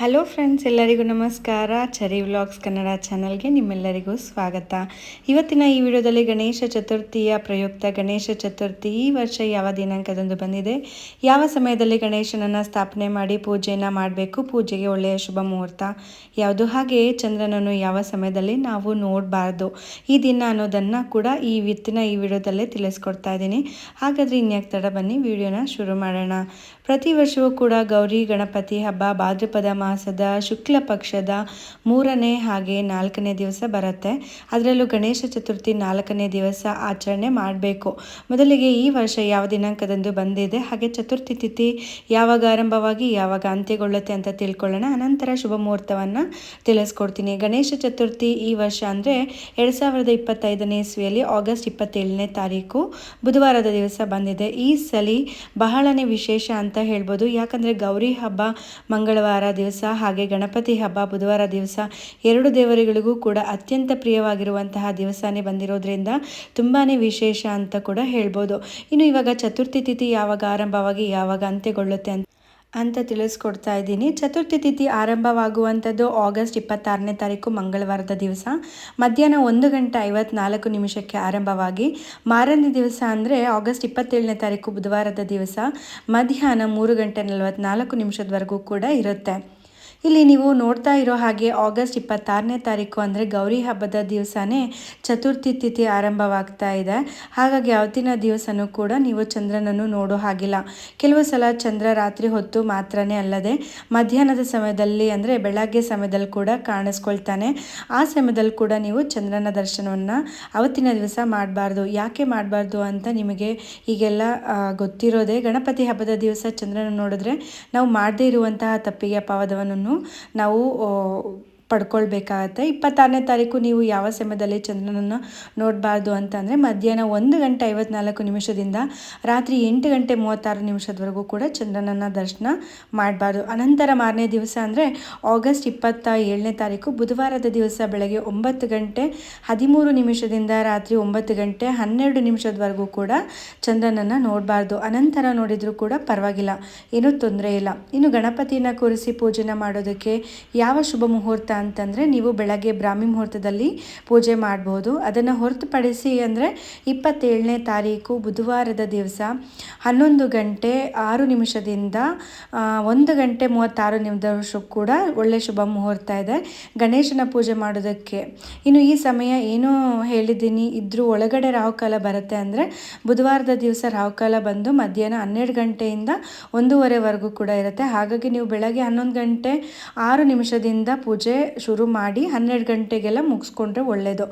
Hello friends, ಎಲ್ಲರಿಗೂ ನಮಸ್ಕಾರ. ಚರಿ vlogs Kannada ಚಾನಲ್ಗೆ ನಿಮ್ಮೆಲ್ಲರಿಗೂ ಸ್ವಾಗತ. ಇವತ್ತಿನ ಈ ವಿಡಿಯೋದಲ್ಲಿ ಗಣೇಶ ಚತುರ್ಥಿಯ ಪ್ರಯುಕ್ತ ಗಣೇಶ ಚತುರ್ಥಿ ಈ ವರ್ಷ ಯಾವ ದಿನಾಂಕದಂದು ಬಂದಿದೆ? ಯಾವ ಸಮಯದಲ್ಲಿ ಗಣೇಶನನ್ನು ಸ್ಥಾಪನೆ ಮಾಡಿ ಪೂಜೆಯನ್ನು ಮಾಡಬೇಕು? ಪೂಜೆಗೆ ಒಳ್ಳೆಯ ಶುಭ ಮುಹೂರ್ತ ಯಾವುದು? ಹಾಗೆಯೇ ಚಂದ್ರನನ್ನು ಯಾವ ಸಮಯದಲ್ಲಿ ನಾವು ನೋಡಬಾರ್ದು? ಈ ದಿನ ಅನ್ನೋದನ್ನು ಕೂಡ ಈ ವಿತ್ತಿನ ಈ ವಿಡಿಯೋದಲ್ಲೇ ತಿಳಿಸ್ಕೊಡ್ತಾ ಇದ್ದೀನಿ. ಹಾಗಾದರೆ ಇನ್ಯಾಕೆ ತಡ ಬನ್ನಿ ವಿಡಿಯೋನ ಶುರು ಮಾಡೋಣ. ಪ್ರತಿ ವರ್ಷವೂ ಕೂಡ ಗೌರಿ, ಗಣಪತಿ ಹಬ್ಬ, ಭಾದ್ರಪದ ಮಾಸದ ಶುಕ್ಲ ಪಕ್ಷದ ಮೂರನೇ ಹಾಗೆ ನಾಲ್ಕನೇ ದಿವಸ ಬರುತ್ತೆ. ಅದರಲ್ಲೂ ಗಣೇಶ ಚತುರ್ಥಿ ನಾಲ್ಕನೇ ದಿವಸ ಆಚರಣೆ ಮಾಡಬೇಕು. ಮೊದಲಿಗೆ ಈ ವರ್ಷ ಯಾವ ದಿನಾಂಕದಂದು ಬಂದಿದೆ, ಹಾಗೆ ಚತುರ್ಥಿ ತಿಥಿ ಯಾವಾಗ ಆರಂಭವಾಗಿ ಯಾವಾಗ ಅಂತ್ಯಗೊಳ್ಳುತ್ತೆ ಅಂತ ತಿಳ್ಕೊಳ್ಳೋಣ. ಅನಂತರ ಶುಭ ಮುಹೂರ್ತವನ್ನು ತಿಳಿಸ್ಕೊಡ್ತೀನಿ. ಗಣೇಶ ಚತುರ್ಥಿ ಈ ವರ್ಷ ಅಂದರೆ ಎರಡು ಸಾವಿರದ ಇಪ್ಪತ್ತೈದನೇ ಇಸ್ವಿಯಲ್ಲಿ ಆಗಸ್ಟ್ ಇಪ್ಪತ್ತೇಳನೇ ತಾರೀಕು ಬುಧವಾರದ ದಿವಸ ಬಂದಿದೆ. ಈ ಸಲಿ ಬಹಳನೇ ವಿಶೇಷ ಅಂತ ಹೇಳ್ಬೋದು. ಯಾಕಂದರೆ ಗೌರಿ ಹಬ್ಬ ಮಂಗಳವಾರ ದಿವಸ ಹಾಗೆ ಗಣಪತಿ ಹಬ್ಬ ಬುಧವಾರ ದಿವಸ ಎರಡು ದೇವರುಗಳಿಗೂ ಕೂಡ ಅತ್ಯಂತ ಪ್ರಿಯವಾಗಿರುವಂತಹ ದಿವಸನೇ ಬಂದಿರೋದ್ರಿಂದ ತುಂಬಾ ವಿಶೇಷ ಅಂತ ಕೂಡ ಹೇಳ್ಬೋದು. ಇನ್ನು ಇವಾಗ ಚತುರ್ಥಿ ತಿಥಿ ಯಾವಾಗ ಆರಂಭವಾಗಿ ಯಾವಾಗ ಅಂತ್ಯಗೊಳ್ಳುತ್ತೆ ಅಂತ ಅಂತ ತಿಳಿಸ್ಕೊಡ್ತಾ ಇದ್ದೀನಿ. ಚತುರ್ಥಿ ತಿಥಿ ಆರಂಭವಾಗುವಂಥದ್ದು ಆಗಸ್ಟ್ ಇಪ್ಪತ್ತಾರನೇ ತಾರೀಕು ಮಂಗಳವಾರದ ದಿವಸ. ಮಧ್ಯಾಹ್ನ ಒಂದು ಗಂಟೆ ಐವತ್ನಾಲ್ಕು ನಿಮಿಷಕ್ಕೆ ಆರಂಭವಾಗಿ ಮಾರನೇ ದಿವಸ ಅಂದರೆ ಆಗಸ್ಟ್ ಇಪ್ಪತ್ತೇಳನೇ ತಾರೀಕು ಬುಧವಾರದ ದಿವಸ ಮಧ್ಯಾಹ್ನ ಮೂರು ಗಂಟೆ ನಲವತ್ನಾಲ್ಕು ನಿಮಿಷದವರೆಗೂ ಕೂಡ ಇರುತ್ತೆ. ಇಲ್ಲಿ ನೀವು ನೋಡ್ತಾ ಇರೋ ಹಾಗೆ ಆಗಸ್ಟ್ ಇಪ್ಪತ್ತಾರನೇ ತಾರೀಕು ಅಂದರೆ ಗೌರಿ ಹಬ್ಬದ ದಿವಸನೇ ಚತುರ್ಥಿ ತಿಥಿ ಆರಂಭವಾಗ್ತಾ ಇದೆ. ಹಾಗಾಗಿ ಅವತ್ತಿನ ದಿವಸನೂ ಕೂಡ ನೀವು ಚಂದ್ರನನ್ನು ನೋಡೋ ಹಾಗಿಲ್ಲ. ಕೆಲವು ಸಲ ಚಂದ್ರ ರಾತ್ರಿ ಹೊತ್ತು ಮಾತ್ರನೇ ಅಲ್ಲದೆ ಮಧ್ಯಾಹ್ನದ ಸಮಯದಲ್ಲಿ ಅಂದರೆ ಬೆಳಗ್ಗೆ ಸಮಯದಲ್ಲಿ ಕೂಡ ಕಾಣಿಸ್ಕೊಳ್ತಾನೆ. ಆ ಸಮಯದಲ್ಲಿ ಕೂಡ ನೀವು ಚಂದ್ರನ ದರ್ಶನವನ್ನು ಅವತ್ತಿನ ದಿವಸ ಮಾಡಬಾರ್ದು. ಯಾಕೆ ಮಾಡಬಾರ್ದು ಅಂತ ನಿಮಗೆ ಈಗೆಲ್ಲ ಗೊತ್ತಿರೋದೇ ಗಣಪತಿ ಹಬ್ಬದ ದಿವಸ ಚಂದ್ರನ ನೋಡಿದ್ರೆ ನಾವು ಮಾಡದೇ ಇರುವಂತಹ ತಪ್ಪಿಗೆ ಅಪವಾದವನ್ನು ನಾವು ಪಡ್ಕೊಳ್ಬೇಕಾಗತ್ತೆ. ಇಪ್ಪತ್ತಾರನೇ ತಾರೀಕು ನೀವು ಯಾವ ಸಮಯದಲ್ಲಿ ಚಂದ್ರನನ್ನು ನೋಡಬಾರ್ದು ಅಂತಂದರೆ ಮಧ್ಯಾಹ್ನ ಒಂದು ಗಂಟೆ ಐವತ್ನಾಲ್ಕು ನಿಮಿಷದಿಂದ ರಾತ್ರಿ ಎಂಟು ಗಂಟೆ ಮೂವತ್ತಾರು ನಿಮಿಷದವರೆಗೂ ಕೂಡ ಚಂದ್ರನನ್ನು ದರ್ಶನ ಮಾಡಬಾರ್ದು. ಅನಂತರ ಮಾರನೇ ದಿವಸ ಅಂದರೆ ಆಗಸ್ಟ್ ಇಪ್ಪತ್ತ ಏಳನೇ ತಾರೀಕು, ಬುಧವಾರದ ದಿವಸ ಬೆಳಗ್ಗೆ ಒಂಬತ್ತು ಗಂಟೆ ಹದಿಮೂರು ನಿಮಿಷದಿಂದ ರಾತ್ರಿ ಒಂಬತ್ತು ಗಂಟೆ ಹನ್ನೆರಡು ನಿಮಿಷದವರೆಗೂ ಕೂಡ ಚಂದ್ರನನ್ನು ನೋಡಬಾರ್ದು. ಅನಂತರ ನೋಡಿದರೂ ಕೂಡ ಪರವಾಗಿಲ್ಲ, ಏನೂ ತೊಂದರೆ ಇಲ್ಲ. ಇನ್ನು ಗಣಪತಿನ ಕೂರಿಸಿ ಪೂಜೆನ ಮಾಡೋದಕ್ಕೆ ಯಾವ ಶುಭ ಮುಹೂರ್ತ ಅಂತಂದರೆ ನೀವು ಬೆಳಗ್ಗೆ ಬ್ರಾಹ್ಮಿ ಮುಹೂರ್ತದಲ್ಲಿ ಪೂಜೆ ಮಾಡ್ಬೋದು. ಅದನ್ನು ಹೊರತುಪಡಿಸಿ ಅಂದರೆ ಇಪ್ಪತ್ತೇಳನೇ ತಾರೀಕು ಬುಧವಾರದ ದಿವಸ ಹನ್ನೊಂದು ಗಂಟೆ ಆರು ನಿಮಿಷದಿಂದ ಒಂದು ಗಂಟೆ ಮೂವತ್ತಾರು ನಿಮಿಷ ಕೂಡ ಒಳ್ಳೆ ಶುಭ ಮುಹೂರ್ತ ಇದೆ. ಗಣೇಶನ ಪೂಜೆ ಮಾಡೋದಕ್ಕೆ. ಇನ್ನು ಈ ಸಮಯ ಏನು ಹೇಳಿದ್ದೀನಿ ಇದ್ದರೂ ಒಳಗಡೆ ರಾಹುಕಾಲ ಬರುತ್ತೆ ಅಂದರೆ ಬುಧವಾರದ ದಿವಸ ರಾಹುಕಾಲ ಬಂದು ಮಧ್ಯಾಹ್ನ ಹನ್ನೆರಡು ಗಂಟೆಯಿಂದ ಒಂದೂವರೆವರೆಗೂ ಕೂಡ ಇರುತ್ತೆ. ಹಾಗಾಗಿ ನೀವು ಬೆಳಗ್ಗೆ ಹನ್ನೊಂದು ಗಂಟೆ ಆರು ನಿಮಿಷದಿಂದ ಪೂಜೆ ಶುರು ಮಾಡಿ ಹನ್ನೆರಡು ಗಂಟೆಗೆಲ್ಲ ಮುಗಿಸ್ಕೊಂಡ್ರೆ ಒಳ್ಳೆಯದು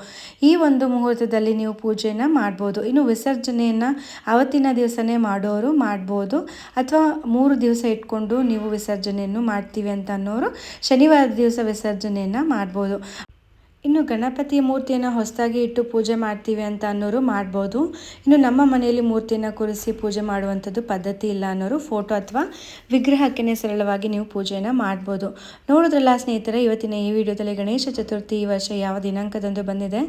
ಈ ಒಂದು ಮುಹೂರ್ತದಲ್ಲಿ ನೀವು ಪೂಜೆನ ಮಾಡ್ಬೋದು. ಇನ್ನು ವಿಸರ್ಜನೆಯನ್ನು ಅವತ್ತಿನ ದಿವಸನೇ ಮಾಡೋರು ಮಾಡ್ಬೋದು. ಅಥವಾ ಮೂರು ದಿವಸ ಇಟ್ಕೊಂಡು ನೀವು ವಿಸರ್ಜನೆಯನ್ನು ಮಾಡ್ತೀವಿ ಅಂತ ಅನ್ನೋರು ಶನಿವಾರ ದಿವಸ ವಿಸರ್ಜನೆಯನ್ನು ಮಾಡ್ಬೋದು. ಇನ್ನು ಗಣಪತಿಯ ಮೂರ್ತಿಯನ್ನು ಹೊಸದಾಗಿ ಇಟ್ಟು ಪೂಜೆ ಮಾಡ್ತೀವಿ ಅಂತ ಅನ್ನೋರು ಮಾಡ್ಬೋದು. ಇನ್ನು ನಮ್ಮ ಮನೆಯಲ್ಲಿ ಮೂರ್ತಿಯನ್ನು ಕೂರಿಸಿ ಪೂಜೆ ಮಾಡುವಂಥದ್ದು ಪದ್ಧತಿ ಇಲ್ಲ ಅನ್ನೋರು ಫೋಟೋ ಅಥವಾ ವಿಗ್ರಹಕ್ಕೆ ಸರಳವಾಗಿ ನೀವು ಪೂಜೆಯನ್ನು ಮಾಡ್ಬೋದು. ನೋಡಿದ್ರಲ್ಲ ಸ್ನೇಹಿತರೆ, ಇವತ್ತಿನ ಈ ವಿಡಿಯೋದಲ್ಲಿ ಗಣೇಶ ಚತುರ್ಥಿ ಈ ವರ್ಷ ಯಾವ ದಿನಾಂಕದಂದು ಬಂದಿದೆ?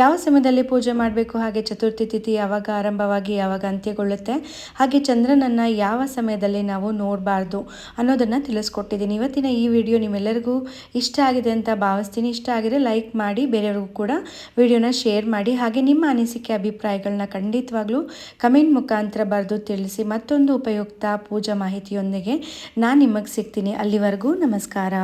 ಯಾವ ಸಮಯದಲ್ಲಿ ಪೂಜೆ ಮಾಡಬೇಕು? ಹಾಗೆ ಚತುರ್ಥಿ ತಿಥಿ ಯಾವಾಗ ಆರಂಭವಾಗಿ, ಯಾವಾಗ ಅಂತ್ಯಗೊಳ್ಳುತ್ತೆ? ಹಾಗೆ ಚಂದ್ರನನ್ನು ಯಾವ ಸಮಯದಲ್ಲಿ ನಾವು ನೋಡಬಾರ್ದು ಅನ್ನೋದನ್ನು ತಿಳಿಸ್ಕೊಟ್ಟಿದ್ದೀನಿ. ಇವತ್ತಿನ ಈ ವಿಡಿಯೋ ನಿಮ್ಮೆಲ್ಲರಿಗೂ ಇಷ್ಟ ಆಗಿದೆ ಅಂತ ಭಾವಿಸ್ತೀನಿ. ಇಷ್ಟ ಆಗಿದೆ ಲೈಕ್ ಮಾಡಿ ಬೇರೆಯವ್ರಿಗೂ ಕೂಡ ವಿಡಿಯೋನ ಶೇರ್ ಮಾಡಿ ಹಾಗೆ ನಿಮ್ಮ ಅನಿಸಿಕೆ ಅಭಿಪ್ರಾಯಗಳನ್ನ ಖಂಡಿತವಾಗ್ಲೂ ಕಮೆಂಟ್ ಮುಖಾಂತರ ಬರೆದು ತಿಳಿಸಿ ಮತ್ತೊಂದು ಉಪಯುಕ್ತ ಪೂಜಾ ಮಾಹಿತಿಯೊಂದಿಗೆ ನಾನು ನಿಮಗೆ ಸಿಗ್ತೀನಿ ಅಲ್ಲಿವರೆಗೂ ನಮಸ್ಕಾರ.